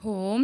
โอ้โฮ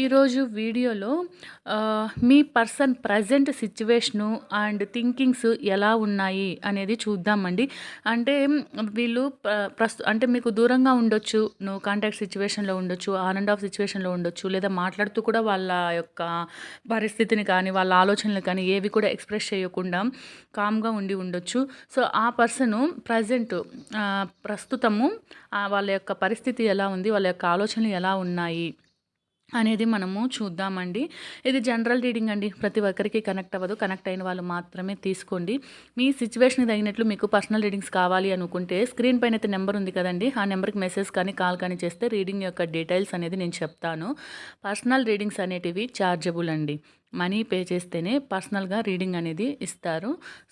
ఈరోజు వీడియోలో మీ person present situation and thinkings ఎలా ఉన్నాయి అనేది చూద్దామండి. అంటే వీళ్ళు ప్రస్తు అంటే మీకు దూరంగా ఉండొచ్చు నువ్వు కాంటాక్ట్ సిచ్యువేషన్లో ఉండొచ్చు ఆన్ అండ్ ఆఫ్ సిచ్యువేషన్లో ఉండొచ్చు లేదా మాట్లాడుతూ కూడా వాళ్ళ యొక్క పరిస్థితిని కానీ వాళ్ళ ఆలోచనలు కానీ ఏవి కూడా ఎక్స్ప్రెస్ చేయకుండా కామ్గా ఉండి ఉండొచ్చు. సో ఆ పర్సను ప్రజెంట్ ప్రస్తుతము వాళ్ళ యొక్క పరిస్థితి ఎలా ఉంది వాళ్ళ యొక్క ఆలోచనలు ఎలా ఉన్నాయి అనేది మనము చూద్దామండి. ఇది జనరల్ రీడింగ్ అండి. ప్రతి ఒక్కరికి కనెక్ట్ అవ్వదు. కనెక్ట్ అయిన వాళ్ళు మాత్రమే తీసుకోండి. మీ సిచ్యువేషన్ తగినట్లు మీకు పర్సనల్ రీడింగ్స్ కావాలి అనుకుంటే స్క్రీన్ పైన అయితే నెంబర్ ఉంది కదండి. ఆ నెంబర్కి మెసేజ్ కానీ కాల్ కానీ చేస్తే రీడింగ్ యొక్క డీటెయిల్స్ అనేది నేను చెప్తాను. పర్సనల్ రీడింగ్స్ అనేటివి ఛార్జబుల్ అండి. మనీ పే చేస్తేనే పర్సనల్గా రీడింగ్ అనేది ఇస్తారు.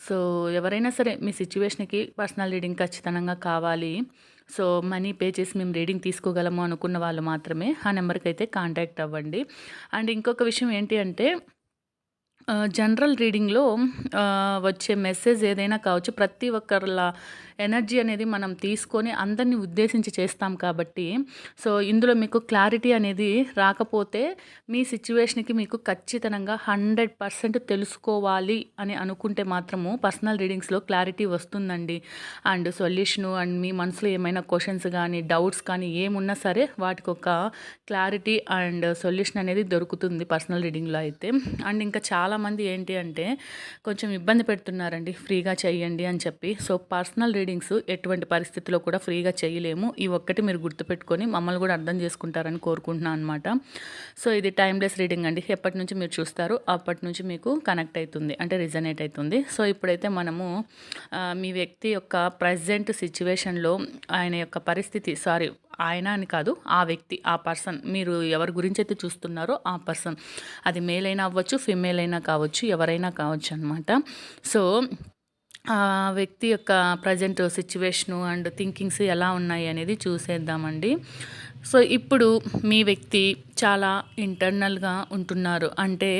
సో ఎవరైనా సరే మీ సిచ్యువేషన్కి పర్సనల్ రీడింగ్ ఖచ్చితంగా కావాలి. సో మనీ పే చేసి మేము రీడింగ్ తీసుకోగలము అనుకున్న వాళ్ళు మాత్రమే ఆ నెంబర్కి అయితే కాంటాక్ట్ అవ్వండి. అండ్ ఇంకొక విషయం ఏంటి అంటే జనరల్ రీడింగ్లో వచ్చే మెసేజ్ ఏదైనా కావచ్చు ప్రతి ఒక్కరిలా ఎనర్జీ అనేది మనం తీసుకొని అందరినీ ఉద్దేశించి చేస్తాం కాబట్టి సో ఇందులో మీకు క్లారిటీ అనేది రాకపోతే మీ సిచ్యువేషన్కి మీకు ఖచ్చితంగా హండ్రెడ్ పర్సెంట్ తెలుసుకోవాలి అని అనుకుంటే మాత్రము పర్సనల్ రీడింగ్స్లో క్లారిటీ వస్తుందండి. అండ్ సొల్యూషను అండ్ మీ మనసులో ఏమైనా క్వశ్చన్స్ కానీ డౌట్స్ కానీ ఏమున్నా సరే వాటికి ఒక క్లారిటీ అండ్ సొల్యూషన్ అనేది దొరుకుతుంది పర్సనల్ రీడింగ్లో అయితే. అండ్ ఇంకా చాలామంది ఏంటి అంటే కొంచెం ఇబ్బంది పెడుతున్నారండి ఫ్రీగా చేయండి అని చెప్పి. సో పర్సనల్ రీడింగ్ రీడింగ్స్ ఎటువంటి పరిస్థితుల్లో కూడా ఫ్రీగా చేయలేము. ఈ ఒక్కటి మీరు గుర్తుపెట్టుకొని మమ్మల్ని కూడా అర్థం చేసుకుంటారని కోరుకుంటున్నాను అనమాట సో ఇది టైమ్లెస్ రీడింగ్ అండి. ఎప్పటి నుంచి మీరు చూస్తారు అప్పటి నుంచి మీకు కనెక్ట్ అవుతుంది అంటే రిజనేట్ అవుతుంది. సో ఇప్పుడైతే మనము మీ వ్యక్తి యొక్క ప్రజెంట్ సిచ్యువేషన్లో ఆయన యొక్క పరిస్థితి సారీ ఆయన అని కాదు ఆ వ్యక్తి ఆ పర్సన్ మీరు ఎవరి గురించి అయితే చూస్తున్నారో ఆ పర్సన్ అది మేల్ అయినా అవ్వచ్చు ఫిమేల్ అయినా కావచ్చు ఎవరైనా కావచ్చు అనమాట సో ఆ వ్యక్తి యొక్క ప్రజెంట్ సిచ్యువేషను అండ్ థింకింగ్స్ ఎలా ఉన్నాయి అనేది చూసేద్దామండి. సో ఇప్పుడు మీ వ్యక్తి చాలా ఇంటర్నల్గా ఉంటున్నారు. అంటే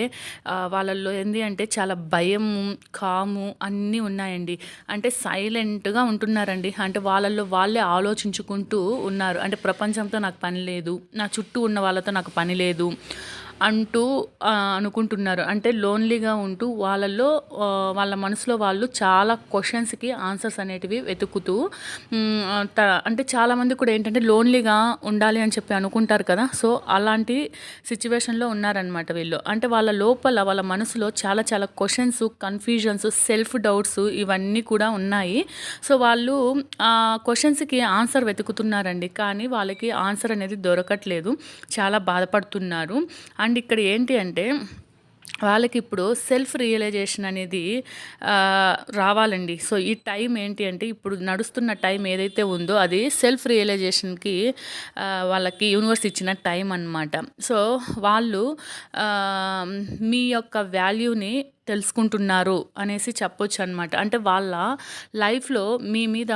వాళ్ళల్లో ఏంది అంటే చాలా భయం కాము అన్నీ ఉన్నాయండి. అంటే సైలెంట్గా ఉంటున్నారండి. అంటే వాళ్ళల్లో వాళ్ళే ఆలోచించుకుంటూ ఉన్నారు. అంటే ప్రపంచంతో నాకు పని లేదు. నా చుట్టూ ఉన్న వాళ్ళతో నాకు పని లేదు. అంటూ అనుకుంటున్నారు. అంటే లోన్లీగా ఉంటూ వాళ్ళల్లో వాళ్ళ మనసులో వాళ్ళు చాలా క్వశ్చన్స్కి ఆన్సర్స్ అనేటివి వెతుకుతూ అంటే చాలామంది కూడా ఏంటంటే లోన్లీగా ఉండాలి అని చెప్పి అనుకుంటారు కదా. సో అలాంటి సిచ్యువేషన్లో ఉన్నారనమాట వీళ్ళు. అంటే వాళ్ళ లోపల వాళ్ళ మనసులో చాలా చాలా క్వశ్చన్స్ కన్ఫ్యూజన్స్ సెల్ఫ్ డౌట్స్ ఇవన్నీ కూడా ఉన్నాయి. సో వాళ్ళు ఆ క్వశ్చన్స్కి ఆన్సర్ వెతుకుతున్నారండి. కానీ వాళ్ళకి ఆన్సర్ అనేది దొరకట్లేదు. చాలా బాధపడుతున్నారు. అండ్ ఇక్కడ ఏంటి అంటే వాళ్ళకి ఇప్పుడు సెల్ఫ్ రియలైజేషన్ అనేది రావాలండి. సో ఈ టైం ఏంటి అంటే ఇప్పుడు నడుస్తున్న టైం ఏదైతే ఉందో అది సెల్ఫ్ రియలైజేషన్కి వాళ్ళకి యూనివర్స్ ఇచ్చిన టైం అన్నమాట. సో వాళ్ళు మీ యొక్క వాల్యూని తెలుసుకుంటున్నారు అనేసి చెప్పొచ్చు అనమాట అంటే వాళ్ళ లైఫ్లో మీ మీద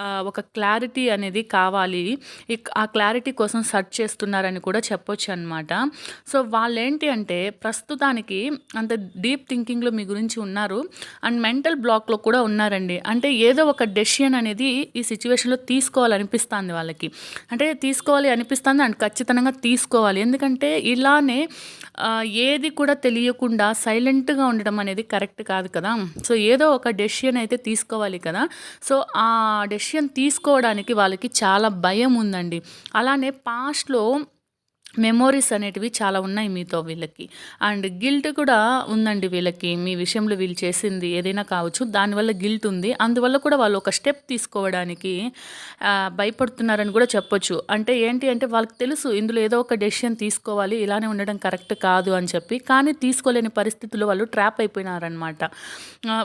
ఒక క్లారిటీ అనేది కావాలి. ఆ క్లారిటీ కోసం సెర్చ్ చేస్తున్నారని కూడా చెప్పొచ్చు అనమాట సో వాళ్ళు ఏంటి అంటే ప్రస్తుతానికి అంత డీప్ థింకింగ్లో మీ గురించి ఉన్నారు. అండ్ మెంటల్ బ్లాక్లో కూడా ఉన్నారండి. అంటే ఏదో ఒక డెసిషన్ అనేది ఈ సిచ్యువేషన్లో తీసుకోవాలనిపిస్తుంది వాళ్ళకి. అంటే తీసుకోవాలి అనిపిస్తుంది అండ్ ఖచ్చితంగా తీసుకోవాలి. ఎందుకంటే ఇలానే ఏది కూడా తెలియకుండా సైలెంట్గా ఉండడం అనేది కరెక్ట్ కాదు కదా. సో ఏదో ఒక డెసిషన్ అయితే తీసుకోవాలి కదా. సో ఆ డెసిషన్ తీసుకోవడానికి వాళ్ళకి చాలా భయం ఉందండి. అలానే పాస్ట్లో మెమోరీస్ అనేటివి చాలా ఉన్నాయి మీతో వీళ్ళకి. అండ్ గిల్ట్ కూడా ఉందండి వీళ్ళకి. మీ విషయంలో వీళ్ళు చేసింది ఏదైనా కావచ్చు దానివల్ల గిల్ట్ ఉంది. అందువల్ల కూడా వాళ్ళు ఒక స్టెప్ తీసుకోవడానికి భయపడుతున్నారని కూడా చెప్పొచ్చు. అంటే ఏంటి అంటే వాళ్ళకి తెలుసు ఇందులో ఏదో ఒక డెసిషన్ తీసుకోవాలి ఇలానే ఉండడం కరెక్ట్ కాదు అని చెప్పి. కానీ తీసుకోలేని పరిస్థితుల్లో వాళ్ళు ట్రాప్ అయిపోయినారనమాట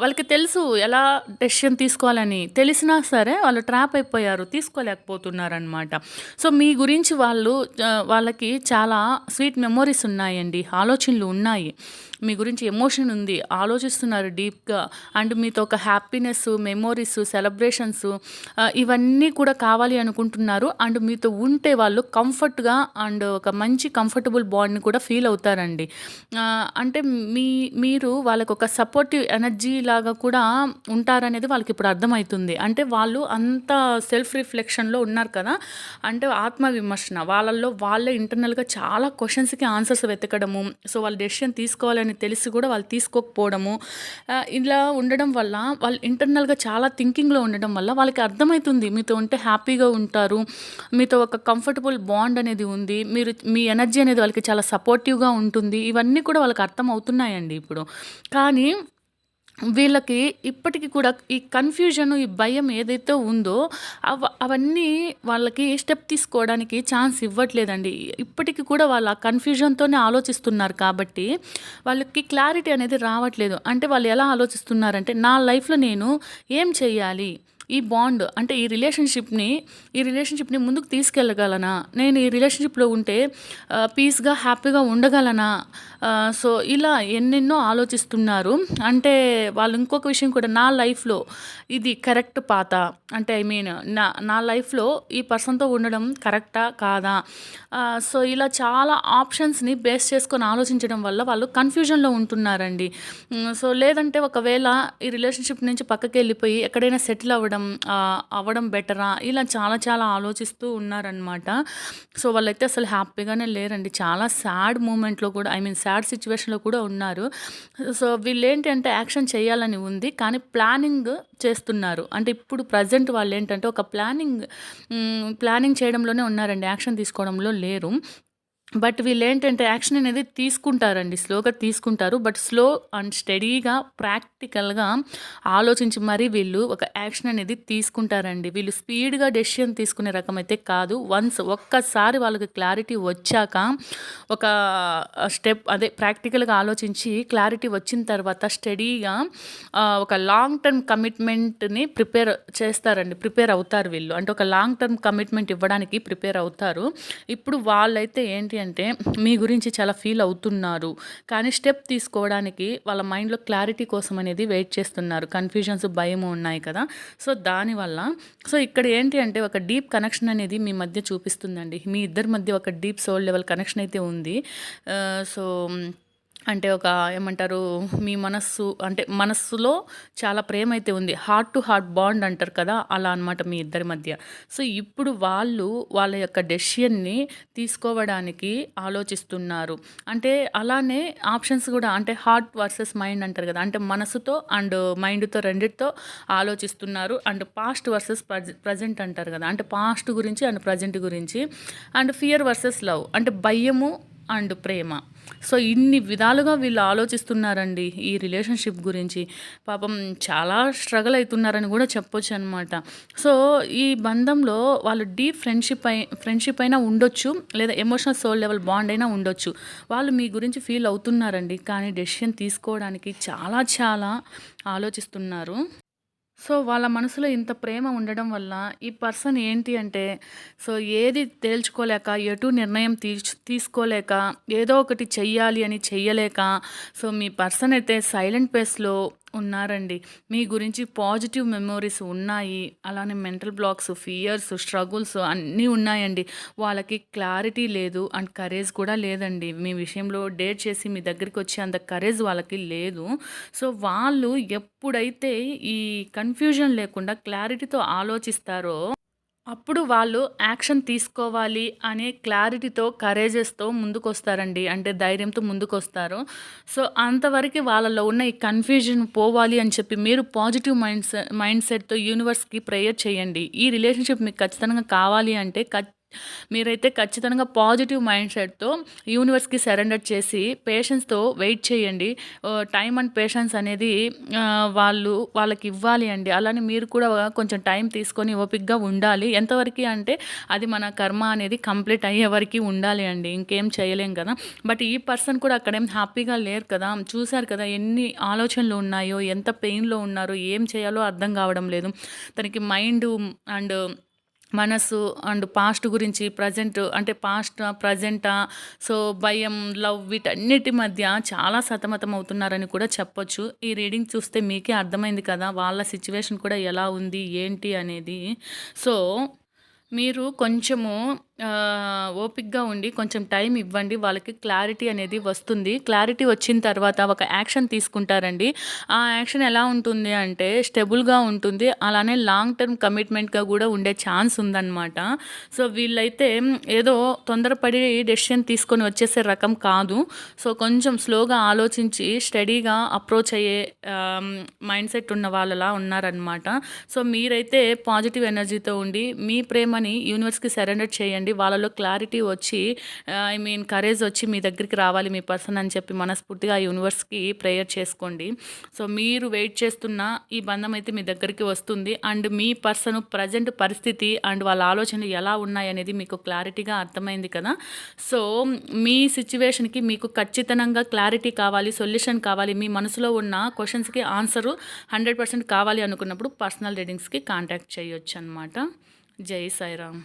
వాళ్ళకి తెలుసు ఎలా డెసిషన్ తీసుకోవాలని. తెలిసినా సరే వాళ్ళు ట్రాప్ అయిపోయారు తీసుకోలేకపోతున్నారనమాట సో మీ గురించి వాళ్ళు వాళ్ళకి చాలా స్వీట్ మెమొరీస్ ఉన్నాయండి ఆలోచనలు ఉన్నాయి. మీ గురించి ఎమోషన్ ఉంది ఆలోచిస్తున్నారు డీప్గా. అండ్ మీతో ఒక హ్యాపీనెస్ మెమోరీస్ సెలబ్రేషన్స్ ఇవన్నీ కూడా కావాలి అనుకుంటున్నారు. అండ్ మీతో ఉంటే వాళ్ళు కంఫర్ట్గా అండ్ ఒక మంచి కంఫర్టబుల్ బాండ్ని కూడా ఫీల్ అవుతారండి. అంటే మీ మీరు వాళ్ళకు ఒక సపోర్టివ్ ఎనర్జీ లాగా కూడా ఉంటారనేది వాళ్ళకి ఇప్పుడు అర్థమవుతుంది. అంటే వాళ్ళు అంత సెల్ఫ్ రిఫ్లెక్షన్లో ఉన్నారు కదా. అంటే ఆత్మవిమర్శన వాళ్ళల్లో వాళ్ళే ఇంటర్నల్ ఇంటర్నల్గా చాలా క్వశ్చన్స్కి ఆన్సర్స్ వెతకడము సో వాళ్ళు డెసిషన్ తీసుకోవాలని తెలిసి కూడా వాళ్ళు తీసుకోకపోవడము ఇలా ఉండడం వల్ల వాళ్ళు ఇంటర్నల్గా చాలా థింకింగ్లో ఉండడం వల్ల వాళ్ళకి అర్థమవుతుంది మీతో ఉంటే హ్యాపీగా ఉంటారు. మీతో ఒక కంఫర్టబుల్ బాండ్ అనేది ఉంది. మీరు మీ ఎనర్జీ అనేది వాళ్ళకి చాలా సపోర్టివ్గా ఉంటుంది. ఇవన్నీ కూడా వాళ్ళకి అర్థం అవుతున్నాయండి ఇప్పుడు. కానీ వీళ్ళకి ఇప్పటికి కూడా ఈ కన్ఫ్యూజన్ ఈ భయం ఏదైతే ఉందో అవ అవన్నీ వాళ్ళకి స్టెప్ తీసుకోవడానికి ఛాన్స్ ఇవ్వట్లేదండి. ఇప్పటికి కూడా వాళ్ళు ఆ కన్ఫ్యూజన్తోనే ఆలోచిస్తున్నారు కాబట్టి వాళ్ళకి క్లారిటీ అనేది రావట్లేదు. అంటే వాళ్ళు ఎలా ఆలోచిస్తున్నారంటే నా లైఫ్లో నేను ఏం చేయాలి? ఈ బాండ్ అంటే ఈ రిలేషన్షిప్ని ఈ రిలేషన్షిప్ని ముందుకు తీసుకెళ్ళగలనా? నేను ఈ రిలేషన్షిప్లో ఉంటే పీస్గా హ్యాపీగా ఉండగలనా? సో ఇలా ఎన్నెన్నో ఆలోచిస్తున్నారు. అంటే వాళ్ళు ఇంకొక విషయం కూడా నా లైఫ్లో ఇది కరెక్ట్ పాత. అంటే ఐ మీన్ నా నా లైఫ్లో ఈ పర్సన్తో ఉండడం కరెక్టా? కాదా? సో ఇలా చాలా ఆప్షన్స్ని బేస్ చేసుకొని ఆలోచించడం వల్ల వాళ్ళు కన్ఫ్యూజన్లో ఉంటున్నారండి. సో లేదంటే ఒకవేళ ఈ రిలేషన్షిప్ నుంచి పక్కకి వెళ్ళిపోయి ఎక్కడైనా సెటిల్ అవ్వడం ఆ, అవ్వడం బెటరా? ఇలా చాలా చాలా ఆలోచిస్తూ ఉన్నారనమాట సో వాళ్ళైతే అసలు హ్యాపీగానే లేరండి. చాలా సాడ్ మూమెంట్లో కూడా ఐ మీన్ సాడ్ సిచ్యువేషన్లో కూడా ఉన్నారు. సో వీళ్ళు ఏంటి అంటే యాక్షన్ చేయాలని ఉంది కానీ ప్లానింగ్ చేస్తున్నారు. అంటే ఇప్పుడు ప్రజెంట్ వాళ్ళు ఏంటంటే ఒక ప్లానింగ్ ప్లానింగ్ చేయడంలోనే ఉన్నారండి. యాక్షన్ తీసుకోవడంలో లేరు. బట్ వీళ్ళు ఏంటంటే యాక్షన్ అనేది తీసుకుంటారండి స్లోగా తీసుకుంటారు. బట్ స్లో అండ్ స్టడీగా ప్రాక్టికల్గా ఆలోచించి మరీ వీళ్ళు ఒక యాక్షన్ అనేది తీసుకుంటారండి. వీళ్ళు స్పీడ్గా డెసిషన్ తీసుకునే రకం అయితే కాదు. వన్స్ ఒక్కసారి వాళ్ళకి క్లారిటీ వచ్చాక ఒక స్టెప్ అదే ప్రాక్టికల్గా ఆలోచించి క్లారిటీ వచ్చిన తర్వాత స్టడీగా ఒక లాంగ్ టర్మ్ కమిట్మెంట్ని ప్రిపేర్ చేస్తారండి. ప్రిపేర్ అవుతారు వీళ్ళు. అంటే ఒక లాంగ్ టర్మ్ కమిట్మెంట్ ఇవ్వడానికి ప్రిపేర్ అవుతారు. ఇప్పుడు వాళ్ళైతే ఏంటి అంటే మీ గురించి చాలా ఫీల్ అవుతున్నారు. కానీ స్టెప్ తీసుకోవడానికి వాళ్ళ మైండ్లో క్లారిటీ కోసం అనేది వెయిట్ చేస్తున్నారు. కన్ఫ్యూజన్స్ భయం ఉన్నాయి కదా. సో దానివల్ల సో ఇక్కడ ఏంటి అంటే ఒక డీప్ కనెక్షన్ అనేది మీ మధ్య చూపిస్తుందండి. మీ ఇద్దరి మధ్య ఒక డీప్ సోల్ లెవెల్ కనెక్షన్ అయితే ఉంది. సో అంటే ఒక ఏమంటారు మీ మనస్సు అంటే మనస్సులో చాలా ప్రేమ అయితే ఉంది. హార్ట్ టు హార్ట్ బాండ్ అంటారు కదా అలా అనమాట మీ ఇద్దరి మధ్య. సో ఇప్పుడు వాళ్ళు వాళ్ళ యొక్క డెసిషన్ని తీసుకోవడానికి ఆలోచిస్తున్నారు. అంటే అలానే ఆప్షన్స్ కూడా అంటే హార్ట్ వర్సెస్ మైండ్ అంటారు కదా అంటే మనసుతో అండ్ మైండ్తో రెండిటితో ఆలోచిస్తున్నారు. అండ్ పాస్ట్ వర్సెస్ ప్రజెంట్ అంటారు కదా అంటే పాస్ట్ గురించి అండ్ ప్రజెంట్ గురించి. అండ్ ఫియర్ వర్సెస్ లవ్ అంటే భయము అండ్ ప్రేమ. సో ఇన్ని విధాలుగా వీళ్ళు ఆలోచిస్తున్నారండి ఈ రిలేషన్షిప్ గురించి. పాపం చాలా స్ట్రగుల్ అవుతున్నారని కూడా చెప్పొచ్చు అనమాట సో ఈ బంధంలో వాళ్ళు డీప్ ఫ్రెండ్షిప్ అయి ఫ్రెండ్షిప్ అయినా ఉండొచ్చు లేదా ఎమోషనల్ సోల్ లెవెల్ బాండ్ అయినా ఉండొచ్చు. వాళ్ళు మీ గురించి ఫీల్ అవుతున్నారండి కానీ డెసిషన్ తీసుకోవడానికి చాలా చాలా ఆలోచిస్తున్నారు. సో వాళ్ళ మనసులో ఇంత ప్రేమ ఉండడం వల్ల ఈ పర్సన్ ఏంటి అంటే సో ఏది తేల్చుకోలేక ఎటు నిర్ణయం తీర్చు తీసుకోలేక ఏదో ఒకటి చెయ్యాలి అని చెయ్యలేక సో మీ పర్సన్ అయితే సైలెంట్ ప్లేస్లో ఉన్నారండి. మీ గురించి పాజిటివ్ మెమోరీస్ ఉన్నాయి. అలానే మెంటల్ బ్లాక్స్ ఫియర్స్ స్ట్రగుల్స్ అన్నీ ఉన్నాయండి. వాళ్ళకి క్లారిటీ లేదు అండ్ కరేజ్ కూడా లేదండి. మీ విషయంలో డేట్ చేసి మీ దగ్గరికి వచ్చే అంత కరేజ్ వాళ్ళకి లేదు. సో వాళ్ళు ఎప్పుడైతే ఈ కన్ఫ్యూజన్ లేకుండా క్లారిటీతో ఆలోచిస్తారో అప్పుడు వాళ్ళు యాక్షన్ తీసుకోవాలి అనే క్లారిటీతో కరేజెస్తో ముందుకొస్తారండి. అంటే ధైర్యంతో ముందుకొస్తారు. సో అంతవరకు వాళ్ళలో ఉన్న ఈ కన్ఫ్యూజన్ పోవాలి అని చెప్పి మీరు పాజిటివ్ మైండ్ మైండ్ సెట్తో యూనివర్స్కి ప్రేయర్ చేయండి. ఈ రిలేషన్షిప్ మీకు ఖచ్చితంగా కావాలి అంటే మీరైతే ఖచ్చితంగా పాజిటివ్ మైండ్ సెట్తో యూనివర్స్కి సరెండర్ చేసి పేషెన్స్తో వెయిట్ చేయండి. టైం అండ్ పేషెన్స్ అనేది వాళ్ళు వాళ్ళకి ఇవ్వాలి అండి. అలానే మీరు కూడా కొంచెం టైం తీసుకొని ఓపిక్గా ఉండాలి. ఎంతవరకు అంటే అది మన కర్మ అనేది కంప్లీట్ అయ్యే వరకు ఉండాలి అండి. ఇంకేం చేయలేం కదా. బట్ ఈ పర్సన్ కూడా అక్కడేం హ్యాపీగా లేరు కదా. చూశారు కదా ఎన్ని ఆలోచనలు ఉన్నాయో ఎంత పెయిన్లో ఉన్నారో ఏం చేయాలో అర్థం కావడం లేదు. తనకి మైండ్ అండ్ మనసు అండ్ పాస్ట్ గురించి ప్రజెంట్ అంటే పాస్ట్ ప్రజెంటా సో భయం లవ్ వీటన్నిటి మధ్య చాలా సతమతం అవుతున్నారని కూడా చెప్పొచ్చు. ఈ రీడింగ్ చూస్తే మీకే అర్థమైంది కదా వాళ్ళ సిచ్యువేషన్ కూడా ఎలా ఉంది ఏంటి అనేది. సో మీరు కొంచెము ఓపిక్గా ఉండి కొంచెం టైం ఇవ్వండి వాళ్ళకి క్లారిటీ అనేది వస్తుంది. క్లారిటీ వచ్చిన తర్వాత ఒక యాక్షన్ తీసుకుంటారండి. ఆ యాక్షన్ ఎలా ఉంటుంది అంటే స్టెబుల్గా ఉంటుంది. అలానే లాంగ్ టర్మ్ కమిట్మెంట్గా కూడా ఉండే ఛాన్స్ ఉందన్నమాట. సో వీళ్ళైతే ఏదో తొందరపడి డెసిషన్ తీసుకొని వచ్చేసే రకం కాదు. సో కొంచెం స్లోగా ఆలోచించి స్టడీగా అప్రోచ్ అయ్యే మైండ్ సెట్ ఉన్న వాళ్ళలా ఉన్నారనమాట సో మీరైతే పాజిటివ్ ఎనర్జీతో ఉండి మీ ప్రేమని యూనివర్స్కి సరెండర్ చేయండి. చేయండి వాళ్ళలో క్లారిటీ వచ్చి ఐ మీన్ కరేజ్ వచ్చి మీ దగ్గరికి రావాలి మీ పర్సన్ అని చెప్పి మనస్ఫూర్తిగా ఆ యూనివర్స్కి ప్రేయర్ చేసుకోండి. సో మీరు వెయిట్ చేస్తున్న ఈ బంధం అయితే మీ దగ్గరికి వస్తుంది. అండ్ మీ పర్సన్ ప్రజెంట్ పరిస్థితి అండ్ వాళ్ళ ఆలోచనలు ఎలా ఉన్నాయనేది మీకు క్లారిటీగా అర్థమైంది కదా? సో మీ సిచ్యువేషన్కి మీకు ఖచ్చితంగా క్లారిటీ కావాలి సొల్యూషన్ కావాలి. మీ మనసులో ఉన్న క్వశ్చన్స్కి ఆన్సరు హండ్రెడ్ పర్సెంట్ కావాలి అనుకున్నప్పుడు పర్సనల్ రీడింగ్స్కి కాంటాక్ట్ చేయొచ్చు అనమాట జై సాయిరామ్.